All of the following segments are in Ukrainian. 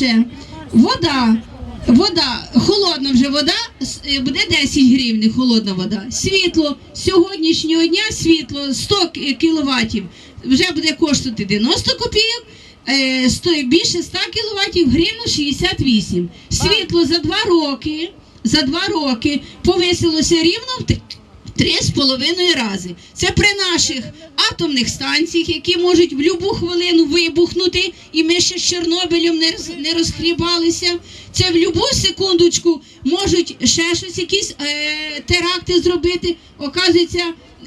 Далі. Вода. Вода, холодна вже вода, е, буде 10 гривень, холодна вода. Світло сьогоднішнього дня світло 100 кВт вже буде коштувати 90 копійок, е, сто- більше 100 кВт гривну 68. Світло за 2 роки, за 2 роки повисилося рівно в три- Три з половиною рази. Це при наших атомних станціях, які можуть в будь-яку хвилину вибухнути, і ми ще з Чорнобилем не, роз- не розхлібалися. Це в будь-яку секундочку можуть ще щось, якісь е, теракти зробити. Оказується,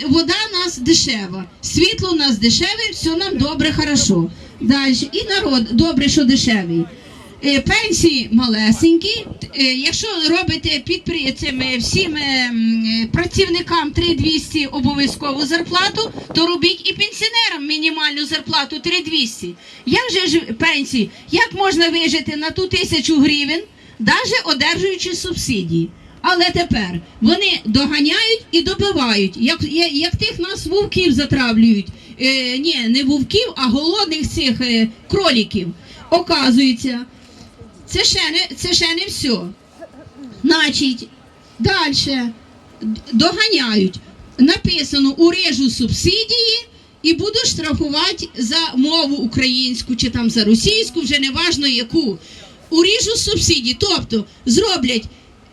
вода у нас дешева, світло у нас дешеве, все нам добре, хорошо. Далі. І народ добре, що дешевий. Е, Пенсії малесенькі. Е, Якщо робите підпри... цим, всім е, працівникам 3200 обов'язкову зарплату, то робіть і пенсіонерам мінімальну зарплату 3200. Як же ж пенсії? Як можна вижити на ту тисячу гривень, навіть одержуючи субсидії? Але тепер вони доганяють і добивають, як, як тих нас вовків затравлюють. Е, ні, не вовків, а голодних цих е, кроліків. Оказується, це ще не, це ще не все. Значить, далі доганяють. Написано урежу субсидії і буду штрафувати за мову українську чи там за російську, вже не важно яку. Уріжу субсидії. Тобто зроблять.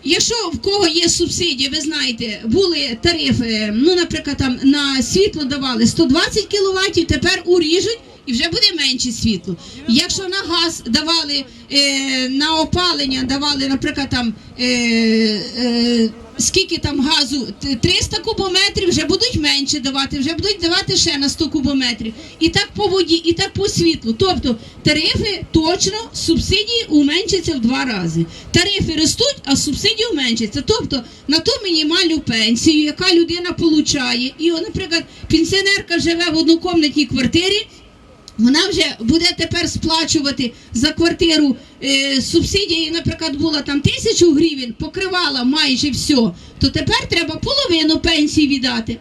Якщо в кого є субсидії, ви знаєте, були тарифи, ну, наприклад, там на світло давали 120 кВт, тепер уріжуть і вже буде менше світло. Якщо на газ давали е, на опалення, давали, наприклад, там е, е, скільки там газу, 300 кубометрів, вже будуть менше давати, вже будуть давати ще на 100 кубометрів. І так по воді, і так по світлу. Тобто тарифи точно, субсидії уменшаться в два рази. Тарифи ростуть, а субсидії уменшаться. Тобто на ту мінімальну пенсію, яка людина получає, і, наприклад, пенсіонерка живе в однокомнатній квартирі. Вона вже буде тепер сплачувати за квартиру е, субсидії, наприклад, була там тисячу гривень, покривала майже все, то тепер треба половину пенсії віддати.